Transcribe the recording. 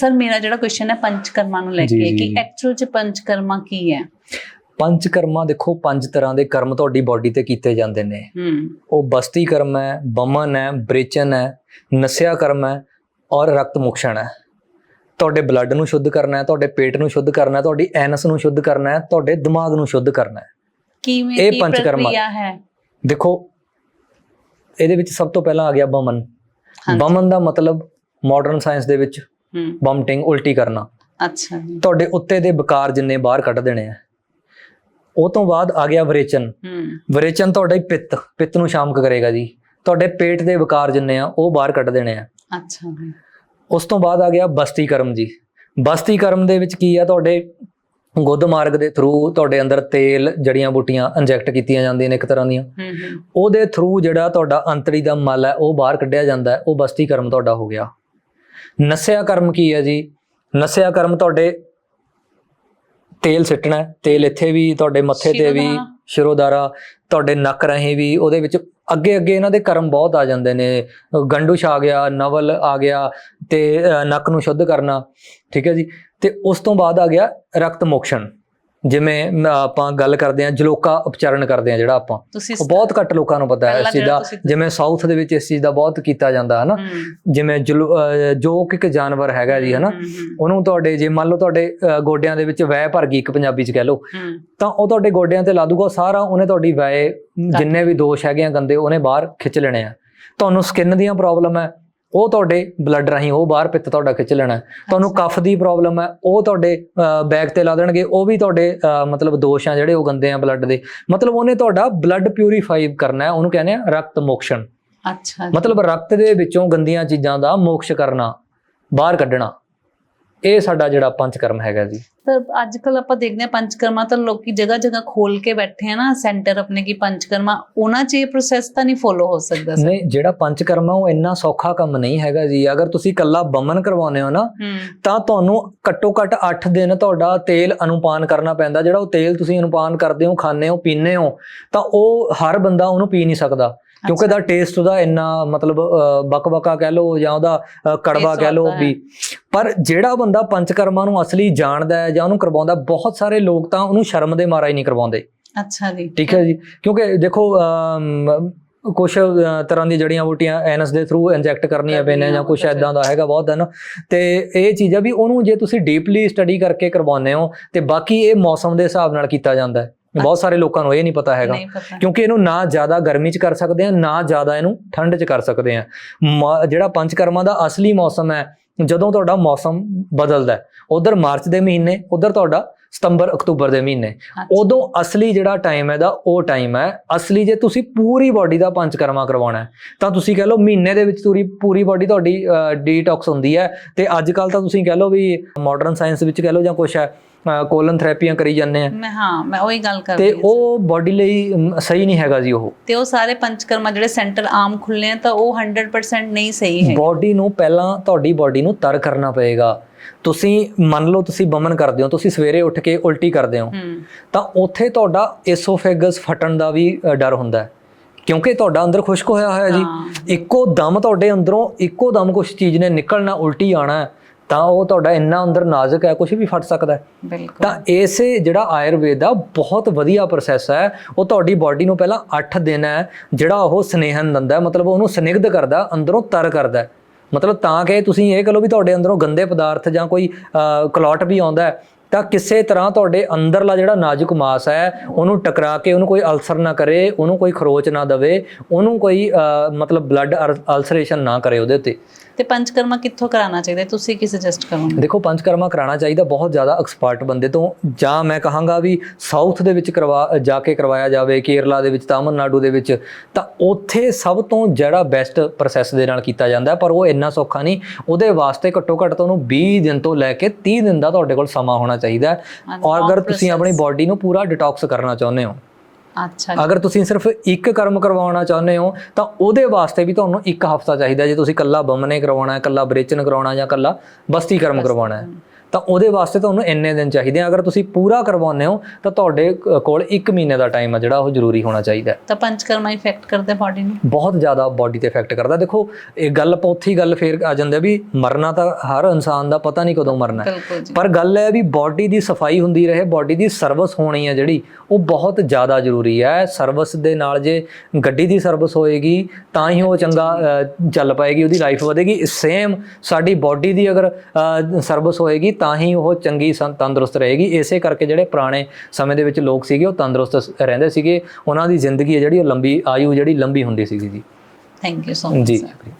Sir ਮੇਰਾ ਜਿਹੜਾ question ਹੈ ਪੰਚਕਰਮਾ ਨੂੰ ਲੈ ਕੇ ਕਿ। ਐਕਚੁਅਲ ਚ ਪੰਚਕਰਮਾ ਕੀ ਹੈ? ਪੰਜ ਕਰਮਾਂ ਦੇਖੋ ਪੰਜ ਤਰ੍ਹਾਂ ਦੇ ਕਰਮ ਤੁਹਾਡੀ ਬਾਡੀ ਤੇ ਕੀਤੇ ਜਾਂਦੇ ਨੇ। ਹੂੰ। ਉਹ ਬਸਤੀ ਕਰਮ ਹੈ ਬਮਨ ਹੈ ਬ੍ਰੇਚਨ ਹੈ ਨਸਿਆ ਕਰਮ ਹੈ ਔਰ ਰਕਤ ਮੁਕਸ਼ਣ ਹੈ। ਤੁਹਾਡੇ ਬਲੱਡ ਨੂੰ ਸ਼ੁੱਧ ਕਰਨਾ ਹੈ ਤੁਹਾਡੇ ਪੇਟ ਨੂੰ ਸ਼ੁੱਧ ਕਰਨਾ ਹੈ ਤੁਹਾਡੀ ਐਨਸ ਨੂੰ ਸ਼ੁੱਧ ਕਰਨਾ ਹੈ ਤੁਹਾਡੇ ਦਿਮਾਗ ਨੂੰ ਸ਼ੁੱਧ ਕਰਨਾ ਹੈ। ਕਿਵੇਂ ਇਹ ਪੰਚਕਰਮਾ। ਹੈ? ਦੇਖੋ ਇਹਦੇ ਵਿੱਚ ਸਭ ਤੋਂ ਪਹਿਲਾਂ ਆ ਗਿਆ ਬਮਨ। ਬਮਨ ਦਾ ਮਤਲਬ ਮਾਡਰਨ ਸਾਇੰਸ ਦੇ ਵਿੱਚ ਵਮਟਿੰਗ ਉਲਟੀ ਕਰਨਾ। ਅੱਛਾ ਤੁਹਾਡੇ ਉੱਤੇ ਦੇ ਬਕਾਰ ਜਿੰਨੇ ਬਾਹਰ ਕੱਢ ਦੇਣੇ ਆ। ਉਹ ਤੋਂ ਬਾਅਦ ਆ ਗਿਆ ਵਿਰੇਚਨ। ਹੂੰ। ਵਿਰੇਚਨ ਤੁਹਾਡਾ ਪਿੱਤ ਪਿੱਤ ਨੂੰ ਸ਼ਾਮਕ ਕਰੇਗਾ ਜੀ। ਤੁਹਾਡੇ ਪੇਟ ਦੇ ਵਿਕਾਰ ਜਿੰਨੇ ਆ ਉਹ ਬਾਹਰ ਕੱਢ ਦੇਣੇ ਆ। ਅੱਛਾ ਜੀ। ਉਸ ਤੋਂ ਬਾਅਦ ਆ ਗਿਆ ਬਸਤੀ ਕਰਮ ਜੀ। ਬਸਤੀ ਕਰਮ ਦੇ ਵਿੱਚ ਕੀ ਆ ਤੁਹਾਡੇ ਗੁੱਦ ਮਾਰਗ ਦੇ ਥਰੂ ਤੁਹਾਡੇ ਅੰਦਰ ਤੇਲ ਜੜੀਆਂ ਬੂਟੀਆਂ ਇੰਜੈਕਟ ਕੀਤੀਆਂ ਜਾਂਦੀਆਂ ਨੇ ਇੱਕ ਤਰ੍ਹਾਂ ਦੀਆਂ। ਹੂੰ ਹੂੰ। ਉਹਦੇ ਥਰੂ ਜਿਹੜਾ ਤੁਹਾਡਾ ਅੰਤੜੀ ਦਾ ਮਲ ਹੈ ਉਹ ਬਾਹਰ ਕੱਢਿਆ ਜਾਂਦਾ ਹੈ ਉਹ ਬਸਤੀ ਕਰਮ ਤੁਹਾਡਾ ਹੋ ਗਿਆ। ਨਸਿਆ ਕਰਮ ਕੀ ਹੈ ਜੀ ਨਸਿਆ ਕਰਮ ਤੁਹਾਡੇ ਤੇਲ ਸਿੱਟਣਾ। ਤੇਲ ਇੱਥੇ ਵੀ ਤੁਹਾਡੇ ਮੱਥੇ ਤੇ ਵੀ। ਸ਼ਿਰੋਧਾਰਾ ਤੁਹਾਡੇ ਨੱਕ ਰਾਹੀਂ ਵੀ ਉਹਦੇ ਵਿੱਚ ਅੱਗੇ ਅੱਗੇ ਇਹਨਾਂ ਦੇ ਕਰਮ ਬਹੁਤ ਆ ਜਾਂਦੇ ਨੇ ਗੰਡੂਸ਼ ਆ ਗਿਆ ਨਵਲ ਆ ਗਿਆ ਤੇ ਨੱਕ ਨੂੰ ਸ਼ੁੱਧ ਕਰਨਾ ਠੀਕ ਹੈ ਜੀ ਤੇ ਉਸ ਤੋਂ ਬਾਅਦ ਆ ਗਿਆ ਰਕਤ ਮੋਕਸ਼ਣ ਜਿਵੇਂ ਆਪਾਂ ਗੱਲ ਕਰਦੇ ਹਾਂ ਜਲੋਕਾ ਉਪਚਾਰਨ ਕਰਦੇ ਹਾਂ ਜਿਹੜਾ ਆਪਾਂ। ਉਹ ਬਹੁਤ ਘੱਟ ਲੋਕਾਂ ਨੂੰ ਪਤਾ ਹੈ ਇਸ ਚੀਜ਼ ਦਾ। ਜਿਵੇਂ ਸਾਊਥ ਦੇ ਵਿੱਚ ਇਸ ਚੀਜ਼ ਦਾ ਬਹੁਤ ਕੀਤਾ ਜਾਂਦਾ ਹੈ। ਨਾ ਜਿਵੇਂ ਅਹ ਜੋਕ ਇੱਕ ਜਾਨਵਰ ਹੈਗਾ ਜੀ ਹਨਾ? ਉਹਨੂੰ ਤੁਹਾਡੇ ਜੇ ਮੰਨ ਲਓ ਤੁਹਾਡੇ ਗੋਡਿਆਂ ਦੇ ਵਿੱਚ ਵਹਿ ਭਰ ਗਈ ਇੱਕ ਪੰਜਾਬੀ ਚ ਕਹਿ ਲਓ ਤਾਂ ਉਹ ਤੁਹਾਡੇ ਗੋਡਿਆਂ ਤੇ ਲਾ ਦੂਗਾ ਉਹ ਸਾਰਾ ਉਹਨੇ ਤੁਹਾਡੀ ਵਹਿ ਜਿੰਨੇ ਵੀ ਦੋਸ਼ ਹੈਗੇ ਆ ਗੰਦੇ ਉਹਨੇ ਬਾਹਰ ਖਿੱਚ ਲੈਣੇ ਆ। ਤੁਹਾਨੂੰ ਸਕਿਨ ਦੀਆਂ ਪ੍ਰੋਬਲਮ ਹੈ ਉਹ ਤੁਹਾਡੇ ਬਲੱਡ ਰਾਹੀਂ ਉਹ ਬਾਹਰ ਪਿੱਤ ਤੁਹਾਡਾ ਖਿੱਚ ਲੈਣਾ। ਤੁਹਾਨੂੰ ਕਫ ਦੀ ਪ੍ਰੋਬਲਮ ਹੈ ਉਹ ਤੁਹਾਡੇ ਬੈਕ ਤੇ ਲਾ ਦੇਣਗੇ ਉਹ ਵੀ ਤੁਹਾਡੇ ਮਤਲਬ ਦੋਸ਼ ਆ ਜਿਹੜੇ ਉਹ ਗੰਦੇ ਆ ਬਲੱਡ ਦੇ। ਮਤਲਬ ਉਹਨੇ ਤੁਹਾਡਾ ਬਲੱਡ ਪਿਊਰੀਫਾਈ ਕਰਨਾ ਹੈ ਉਹਨੂੰ ਕਹਿੰਦੇ ਆ ਰਕਤ ਮੋਕਸ਼ਣ ਅੱਛਾ ਮਤਲਬ ਰਕਤ ਦੇ ਵਿੱਚੋਂ ਗੰਦੀਆਂ ਚੀਜ਼ਾਂ ਦਾ ਮੋਕਸ਼ ਕਰਨਾ ਬਾਹਰ ਕੱਢਣਾ। ਇਹ ਸਾਡਾ ਜਿਹੜਾ ਪੰਜ ਕਰਮ ਹੈਗਾ ਜੀ। ਪਰ ਅੱਜ ਕੱਲ ਆਪਾਂ ਦੇਖਦੇ ਹਾਂ ਪੰਚਕਰਮਾ ਤਾਂ ਲੋਕੀ ਜਗ੍ਹਾ ਜਗ੍ਹਾ ਖੋਲ ਕੇ ਬੈਠੇ ਆ ਨਾ ਸੈਂਟਰ ਆਪਣੇ ਕੀ ਪੰਚਕਰਮਾ ਉਹਨਾਂ 'ਚ ਇਹ ਪ੍ਰੋਸੈਸ ਤਾਂ ਨਹੀਂ ਫੋਲੋ ਹੋ ਸਕਦਾ ਸਰ ਨਹੀਂ ਜਿਹੜਾ ਪੰਜ ਕਰਮ ਆ ਉਹ ਇੰਨਾ ਸੌਖਾ ਕੰਮ ਨਹੀਂ ਹੈਗਾ ਜੀ। ਅਗਰ ਤੁਸੀਂ ਕੱਲਾ ਬਮਨ ਕਰਵਾਉਂਦੇ ਹੋ ਨਾ ਤਾਂ ਤੁਹਾਨੂੰ ਘੱਟੋ ਘੱਟ 8 ਦਿਨ ਤੁਹਾਡਾ ਤੇਲ ਅਨੁਪਾਨ ਕਰਨਾ ਪੈਂਦਾ। ਜਿਹੜਾ ਉਹ ਤੇਲ ਤੁਸੀਂ ਅਨੁਪਾਨ ਕਰਦੇ ਹੋ ਖਾਂਦੇ ਹੋ ਪੀਂਦੇ ਹੋ ਤਾਂ ਉਹ ਹਰ ਬੰਦਾ ਉਹਨੂੰ ਪੀ ਨਹੀਂ ਸਕਦਾ। ਕਿਉਂਕਿ ਦਾ ਟੇਸਟ ਉਹਦਾ ਇੰਨਾ ਮਤਲਬ ਬਕਬਕਾ ਕਹਿ ਲਓ ਜਾਂ ਉਹਦਾ ਕੜਵਾ ਕਹਿ ਹੈ। ਵੀ। ਪਰ ਜਿਹੜਾ ਬੰਦਾ ਪੰਚਕਰਮਾਂ ਨੂੰ ਅਸਲੀ ਜਾਣਦਾ ਹੈ ਜਾਂ ਉਹਨੂੰ ਕਰਵਾਉਂਦਾ ਬਹੁਤ ਸਾਰੇ ਲੋਕ ਤਾਂ ਉਹਨੂੰ ਸ਼ਰਮ ਦੇ ਮਾਰਾ ਹੀ ਨਹੀਂ ਕਰਵਾਉਂਦੇ। ਅੱਛਾ ਜੀ। ਠੀਕ ਹੈ ਜੀ? ਕਿਉਂਕਿ ਦੇਖੋ ਅ, ਤਰ੍ਹਾਂ ਦੀ ਜੜੀਆਂ ਬੂਟੀਆਂ ਐਨਸ ਦੇ ਥਰੂ ਇੰਜੈਕਟ ਕਰਨੀਆਂ ਪੈਣੀਆਂ ਜਾਂ ਕਰਨੀਆਂ, ਐਦਾਂ ਦਾ ਹੈਗਾ ਬਹੁਤ ਹੈ ਨਾ ਤੇ ਇਹ ਚੀਜ਼ ਆ ਵੀ ਉਹਨੂੰ ਜੇ ਤੁਸੀਂ ਡੀਪਲੀ ਸਟੱਡੀ ਕਰਕੇ ਕਰਵਾਉਂਦੇ ਹੋ ਤੇ ਬਾਕੀ ਇਹ ਮੌਸਮ ਦੇ ਹਿਸਾਬ ਨਾਲ ਕੀਤਾ ਜਾਂਦਾ ਹੈ। ਬਹੁਤ ਸਾਰੇ ਲੋਕਾਂ ਨੂੰ ਇਹ ਨਹੀਂ ਪਤਾ ਹੈਗਾ ਕਿਉਂਕਿ ਇਹਨੂੰ ਨਾ ਜ਼ਿਆਦਾ ਗਰਮੀ 'ਚ ਕਰ ਸਕਦੇ ਆ ਨਾ ਜ਼ਿਆਦਾ ਇਹਨੂੰ ਠੰਡ 'ਚ ਕਰ ਸਕਦੇ ਆ ਜਿਹੜਾ ਪੰਚਕਰਮਾਂ ਦਾ ਅਸਲੀ ਮੌਸਮ ਹੈ ਜਦੋਂ ਤੁਹਾਡਾ ਮੌਸਮ ਬਦਲਦਾ ਹੈ ਉਧਰ ਮਾਰਚ ਦੇ ਮਹੀਨੇ ਉਧਰ ਤੁਹਾਡਾ ਸਤੰਬਰ ਅਕਤੂਬਰ ਦੇ ਮਹੀਨੇ। ਉਦੋਂ ਅਸਲੀ ਜਿਹੜਾ ਟਾਈਮ ਹੈ ਦਾ ਉਹ ਟਾਈਮ ਹੈ। ਅਸਲੀ ਜੇ ਤੁਸੀਂ ਪੂਰੀ ਬਾਡੀ ਦਾ ਪੰਚਕਰਮਾ ਕਰਵਾਉਣਾ ਹੈ ਤਾਂ ਤੁਸੀਂ ਕਹਿ ਲਓ ਮਹੀਨੇ ਦੇ ਵਿੱਚ ਪੂਰੀ ਪੂਰੀ ਬਾਡੀ ਤੁਹਾਡੀ ਡੀਟੌਕਸ ਹੁੰਦੀ ਹੈ। ਤੇ ਅੱਜ ਕੱਲ ਤਾਂ ਤੁਸੀਂ ਕਹਿ ਲਓ ਵੀ ਮਾਡਰਨ ਸਾਇੰਸ ਵਿੱਚ ਕਹਿ ਲਓ ਜਾਂ ਕੁਛ ਹੈ ਕੋਲਨ ਥੈਰੇਪੀਆਂ ਕਰੀ ਜਾਂਦੇ ਆ। ਮੈਂ ਹਾਂ ਮੈਂ ਉਹੀ ਗੱਲ ਕਰ ਤੇ ਰਹੀ ਉਹ ਬਾਡੀ ਲਈ ਸਹੀ ਨਹੀਂ ਹੈਗਾ ਜੀ ਉਹ। ਤੇ ਉਹ ਸਾਰੇ ਪੰਚਕਰਮਾ ਜਿਹੜੇ ਸੈਂਟਰ ਆਮ ਖੁੱਲੇ ਆ ਤਾਂ ਉਹ 100% ਨਹੀਂ ਸਹੀ ਹੈ ਬਾਡੀ ਨੂੰ ਪਹਿਲਾਂ ਤੁਹਾਡੀ ਬਾਡੀ ਨੂੰ ਤਰ ਕਰਨਾ ਪਏਗਾ। ਤੁਸੀਂ ਮੰਨ ਲਓ ਤੁਸੀਂ ਬਮਨ ਕਰਦੇ ਹੋ ਤੁਸੀਂ ਸਵੇਰੇ ਉੱਠ ਕੇ ਉਲਟੀ ਕਰਦੇ ਹੋ ਤਾਂ ਉੱਥੇ ਤੁਹਾਡਾ ਏਸੋਫੇਗਸ ਫਟਣ ਦਾ ਵੀ ਡਰ ਹੁੰਦਾ ਹੈ। ਕਿਉਂਕਿ ਤੁਹਾਡਾ ਅੰਦਰ ਖੁਸ਼ਕ ਹੋਇਆ ਹੋਇਆ ਜੀ। ਇੱਕੋ ਦਮ ਤੁਹਾਡੇ ਅੰਦਰੋਂ ਇੱਕੋ ਦਮ ਕੁਝ ਚੀਜ਼ ਨੇ ਨਿਕਲਣਾ ਉਲਟੀ ਆਣਾ ਤਾਂ ਉਹ ਤੁਹਾਡਾ ਇੰਨਾ ਅੰਦਰ ਨਾਜ਼ੁਕ ਹੈ ਕੁਝ ਵੀ ਫਟ ਸਕਦਾ ਹੈ। ਤਾਂ ਇਸੇ ਜਿਹੜਾ ਆਯੁਰਵੇਦ ਦਾ ਬਹੁਤ ਵਧੀਆ ਪ੍ਰੋਸੈਸ ਹੈ। ਉਹ ਤੁਹਾਡੀ ਬਾਡੀ ਨੂੰ ਪਹਿਲਾਂ 8 ਦਿਨ ਹੈ ਜਿਹੜਾ ਉਹ ਸਨੇਹਨ ਦਿੰਦਾ ਮਤਲਬ ਉਹਨੂੰ ਸਨਿਗਧ ਕਰਦਾ ਅੰਦਰੋਂ ਤਰ ਕਰਦਾ। ਮਤਲਬ ਤਾਂ ਕਿ ਤੁਸੀਂ ਇਹ ਕਹ ਲਓ ਵੀ ਤੁਹਾਡੇ ਅੰਦਰੋਂ ਗੰਦੇ ਪਦਾਰਥ ਜਾਂ ਕੋਈ ਕਲੌਟ ਵੀ ਆਉਂਦਾ ਹੈ, ਤਾਂ ਕਿਸੇ ਤਰ੍ਹਾਂ ਤੁਹਾਡੇ ਅੰਦਰਲਾ ਜਿਹੜਾ ਨਾਜ਼ੁਕ ਮਾਸ ਹੈ ਉਹਨੂੰ ਟਕਰਾ ਕੇ ਉਹਨੂੰ ਕੋਈ ਅਲਸਰ ਨਾ ਕਰੇ ਉਹਨੂੰ ਕੋਈ ਖਰੋਚ ਨਾ ਦਵੇ ਉਹਨੂੰ ਕੋਈ ਮਤਲਬ ਬਲੱਡ ਅਲਸਰੇਸ਼ਨ ਨਾ ਕਰੇ ਉਹਦੇ ਉੱਤੇ। ਤੇ ਪੰਚਕਰਮਾ ਕਿੱਥੋਂ ਕਰਾਉਣਾ ਚਾਹੀਦਾ? ਤੁਸੀਂ ਕੀ ਸੁਜੈਸਟ ਕਰੋਗੇ ਦੇਖੋ ਪੰਚਕਰਮਾ ਕਰਾਉਣਾ ਚਾਹੀਦਾ ਬਹੁਤ ਜ਼ਿਆਦਾ ਐਕਸਪਰਟ ਬੰਦੇ ਤੋਂ ਜਾਂ ਮੈਂ ਕਹਾਂਗਾ ਵੀ ਸਾਊਥ ਦੇ ਵਿੱਚ ਕਰਵਾ ਜਾ ਕੇ ਕਰਵਾਇਆ ਜਾਵੇ ਕੇਰਲਾ ਦੇ ਵਿੱਚ ਤਾਮਿਲਨਾਡੂ ਦੇ ਵਿੱਚ ਤਾਂ ਉੱਥੇ ਸਭ ਤੋਂ ਜਿਹੜਾ ਬੈਸਟ ਪ੍ਰੋਸੈਸ ਦੇ ਨਾਲ ਕੀਤਾ ਜਾਂਦਾ ਪਰ ਉਹ ਇੰਨਾ ਸੌਖਾ ਨਹੀਂ ਉਹਦੇ ਵਾਸਤੇ ਘੱਟੋ ਘੱਟ ਤੁਹਾਨੂੰ 20 ਦਿਨ ਤੋਂ ਲੈ ਕੇ 30 ਦਿਨ ਦਾ ਤੁਹਾਡੇ ਕੋਲ ਸਮਾਂ ਹੋਣਾ ਚਾਹੀਦਾ ਔਰ ਅਗਰ ਤੁਸੀਂ ਆਪਣੀ। ਬਾਡੀ ਨੂੰ ਪੂਰਾ ਡਿਟੌਕਸ ਕਰਨਾ ਚਾਹੁੰਦੇ ਹੋ ਅੱਛਾ ਅਗਰ ਤੁਸੀਂ ਸਿਰਫ ਇੱਕ ਕਰਮ ਕਰਵਾਉਣਾ ਚਾਹੁੰਦੇ ਹੋ ਤਾਂ ਉਹਦੇ ਵਾਸਤੇ ਵੀ ਤੁਹਾਨੂੰ ਇੱਕ ਹਫਤਾ ਚਾਹੀਦਾ ਜੇ ਤੁਸੀਂ ਕੱਲਾ ਬਮਨੇ ਕਰਵਾਉਣਾ ਹੈ ਕੱਲਾ ਬ੍ਰੇਚਨ ਕਰਵਾਉਣਾ ਜਾਂ ਕੱਲਾ ਬਸਤੀ ਕਰਮ ਕਰਵਾਉਣਾ ਹੈ। ਤਾਂ ਉਹਦੇ ਵਾਸਤੇ ਤੁਹਾਨੂੰ ਇੰਨੇ ਦਿਨ ਚਾਹੀਦੇ ਆ। ਅਗਰ ਤੁਸੀਂ ਪੂਰਾ ਕਰਵਾਉਂਦੇ ਹੋ ਤਾਂ ਤੁਹਾਡੇ ਕੋਲ 1 ਮਹੀਨੇ ਦਾ ਟਾਈਮ ਆ ਜਿਹੜਾ ਉਹ ਜ਼ਰੂਰੀ ਹੋਣਾ ਚਾਹੀਦਾ। ਤਾਂ ਪੰਚਕਰਮਾ ਇਫੈਕਟ ਕਰਦੇ ਬਾਡੀ ਨੂੰ? ਬਹੁਤ ਜ਼ਿਆਦਾ ਬਾਡੀ ਤੇ ਇਫੈਕਟ ਕਰਦਾ। ਦੇਖੋ ਇਹ ਗੱਲ ਹੀ ਗੱਲ ਫੇਰ ਆ ਜਾਂਦੀ ਵੀ ਮਰਨਾ ਤਾਂ ਹਰ ਇਨਸਾਨ ਦਾ ਪਤਾ ਨਹੀਂ ਕਦੋਂ ਮਰਨਾ ਪਰ ਗੱਲ ਹੈ ਵੀ ਬਾਡੀ ਦੀ ਸਫ਼ਾਈ ਹੁੰਦੀ ਰਹੇ ਬਾਡੀ ਦੀ ਸਰਵਿਸ ਹੋਣੀ ਹੈ ਜਿਹੜੀ ਉਹ ਬਹੁਤ ਜ਼ਿਆਦਾ ਜ਼ਰੂਰੀ ਹੈ। ਸਰਵਿਸ ਦੇ ਨਾਲ ਜੇ ਗੱਡੀ ਦੀ ਸਰਵਿਸ ਹੋਏਗੀ ਤਾਂ ਹੀ ਉਹ ਚੰਗਾ ਚੱਲ ਪਾਏਗੀ ਉਹਦੀ ਲਾਈਫ ਵਧੇਗੀ। ਸੇਮ ਸਾਡੀ ਬਾਡੀ ਦੀ ਅਗਰ ਸਰਵਿਸ ਹੋਏਗੀ ਤਾਂ ਹੀ ਉਹ ਚੰਗੀ ਸੰ- ਤੰਦਰੁਸਤ ਰਹੇਗੀ। ਇਸੇ ਕਰਕੇ ਜਿਹੜੇ ਪੁਰਾਣੇ ਸਮੇਂ ਦੇ ਵਿੱਚ ਲੋਕ ਸੀਗੇ ਉਹ ਤੰਦਰੁਸਤ ਰਹਿੰਦੇ ਸੀਗੇ। ਉਹਨਾਂ ਦੀ ਜ਼ਿੰਦਗੀ ਹੈ ਜਿਹੜੀ ਉਹ ਲੰਬੀ ਆਯੂ ਜਿਹੜੀ ਲੰਬੀ ਹੁੰਦੀ ਸੀਗੀ ਜੀ। ਥੈਂਕ ਯੂ ਸੋ ਮਚ ਜੀ।